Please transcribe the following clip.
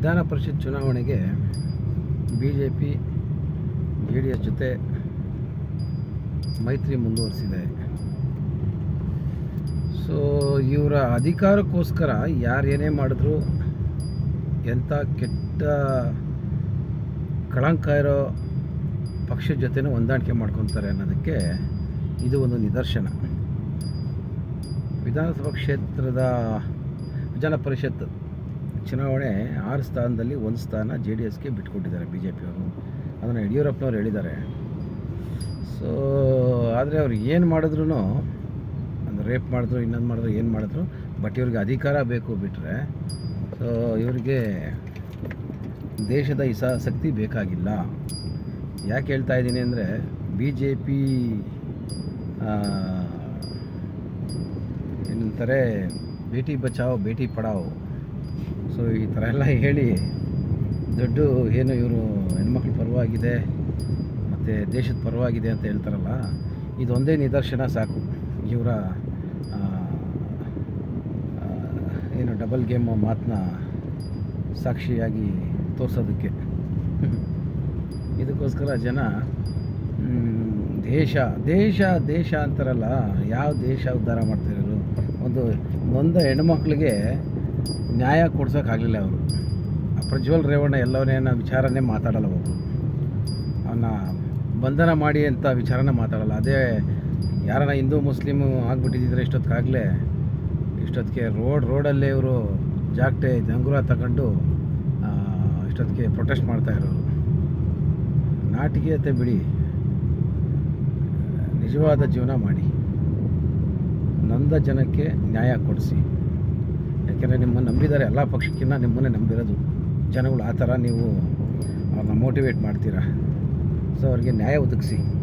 ವಿಧಾನ ಪರಿಷತ್ ಚುನಾವಣೆಗೆ B J P J D S ಜೊತೆ ಮೈತ್ರಿ ಮುಂದುವರಿಸಿದೆ. ಸೊ ಇವರ ಅಧಿಕಾರಕ್ಕೋಸ್ಕರ ಯಾರು ಏನೇ ಮಾಡಿದ್ರು ಎಂಥ ಕೆಟ್ಟ ಕಳಂಕ ಇರೋ ಪಕ್ಷದ ಜೊತೆನೂ ಹೊಂದಾಣಿಕೆ ಮಾಡ್ಕೊತಾರೆ ಅನ್ನೋದಕ್ಕೆ ಇದು ಒಂದು ನಿದರ್ಶನ. ವಿಧಾನಸಭಾ ಕ್ಷೇತ್ರದ ವಿಧಾನ ಪರಿಷತ್ ಚುನಾವಣೆ ಆರು ಸ್ಥಾನದಲ್ಲಿ ಒಂದು ಸ್ಥಾನ ಜೆ ಡಿ ಎಸ್ಗೆ ಬಿಟ್ಕೊಟ್ಟಿದ್ದಾರೆ ಬಿ ಜೆ ಪಿಯವರು. ಅದನ್ನು ಯಡಿಯೂರಪ್ಪನವ್ರು ಹೇಳಿದ್ದಾರೆ. ಸೊ ಆದರೆ ಅವ್ರು ಏನು ಮಾಡಿದ್ರು ಒಂದು ರೇಪ್ ಮಾಡಿದ್ರು, ಇನ್ನೊಂದು ಮಾಡಿದ್ರು, ಏನು ಮಾಡಿದ್ರು ಬಟ್ ಇವ್ರಿಗೆ ಅಧಿಕಾರ ಬೇಕು ಬಿಟ್ಟರೆ ಸೊ ಇವರಿಗೆ ದೇಶದ ಹಿತಾಸಕ್ತಿ ಬೇಕಾಗಿಲ್ಲ. ಯಾಕೆ ಹೇಳ್ತಾ ಇದ್ದೀನಿ ಅಂದರೆ, ಬಿ ಜೆ ಪಿ ಏನಂತಾರೆ, ಬೇಟಿ ಬಚಾವ್, ಬೇಟಿ ಪಡಾವ್ ಸೊ ಈ ಥರ ಎಲ್ಲ ಹೇಳಿ ದೊಡ್ಡ ಏನು ಇವರು ಹೆಣ್ಮಕ್ಳ ಪರವಾಗಿದೆ ಮತ್ತು ದೇಶದ ಪರವಾಗಿದೆ ಅಂತ ಹೇಳ್ತಾರಲ್ಲ, ಇದೊಂದೇ ನಿದರ್ಶನ ಸಾಕು. ಇವರ ಏನು ಡಬಲ್ ಗೇಮ್ ಮಾತನ್ನ ಸಾಕ್ಷಿಯಾಗಿ ತೋರಿಸೋದಕ್ಕೆ. ಇದಕ್ಕೋಸ್ಕರ ಜನ ದೇಶ ದೇಶ ದೇಶ ಅಂತಾರಲ್ಲ, ಯಾವ ದೇಶ ಉದ್ಧಾರ ಮಾಡ್ತಿರೋರು ಒಂದು ನೊಂದ ಹೆಣ್ಮಕ್ಳಿಗೆ ನ್ಯಾಯ ಕೊಡ್ಸೋಕ್ಕಾಗಲಿಲ್ಲ ಅವರು. ಪ್ರಜ್ವಲ್ ರೇವಣ್ಣ ಎಲ್ಲವನ್ನೇನ ವಿಚಾರನೇ ಮಾತಾಡಲ್ಲ ಅವರು. ಅವನ್ನ ಬಂಧನ ಮಾಡಿ ಅಂತ ವಿಚಾರನೇ ಮಾತಾಡಲ್ಲ. ಅದೇ ಯಾರನ್ನ ಹಿಂದೂ ಮುಸ್ಲಿಮು ಆಗಿಬಿಟ್ಟಿದ್ದರೆ ಇಷ್ಟೊತ್ತಿಗಾಗಲೇ ಇಷ್ಟೊತ್ತಿಗೆ ರೋಡ್, ರೋಡಲ್ಲೇ ಇವರು ಜಾಗ್ಟೆ ದಂಗುರ ತಗೊಂಡು ಇಷ್ಟೊತ್ತಿಗೆ ಪ್ರೊಟೆಸ್ಟ್ ಮಾಡ್ತಾ ಇರೋರು. ನಾಟಕೀಯತೆ ಬಿಡಿ. ನಿಜವಾದ ಜೀವನ ಮಾಡಿ. ನೊಂದ ಜನಕ್ಕೆ ನ್ಯಾಯ ಕೊಡಿಸಿ. ಯಾಕೆಂದರೆ ನಿಮ್ಮನ್ನು ನಂಬಿದ್ದಾರೆ ಎಲ್ಲ ಪಕ್ಷಕ್ಕಿಂತ ನಿಮ್ಮನ್ನೇ ನಂಬಿರೋದು. ಜನಗಳು ಆ ಥರ ನೀವು ಅವ್ರನ್ನ ಮೋಟಿವೇಟ್ ಮಾಡ್ತೀರಾ? ಸೊ ಅವ್ರಿಗೆ ನ್ಯಾಯ ಒದಗಿಸಿ.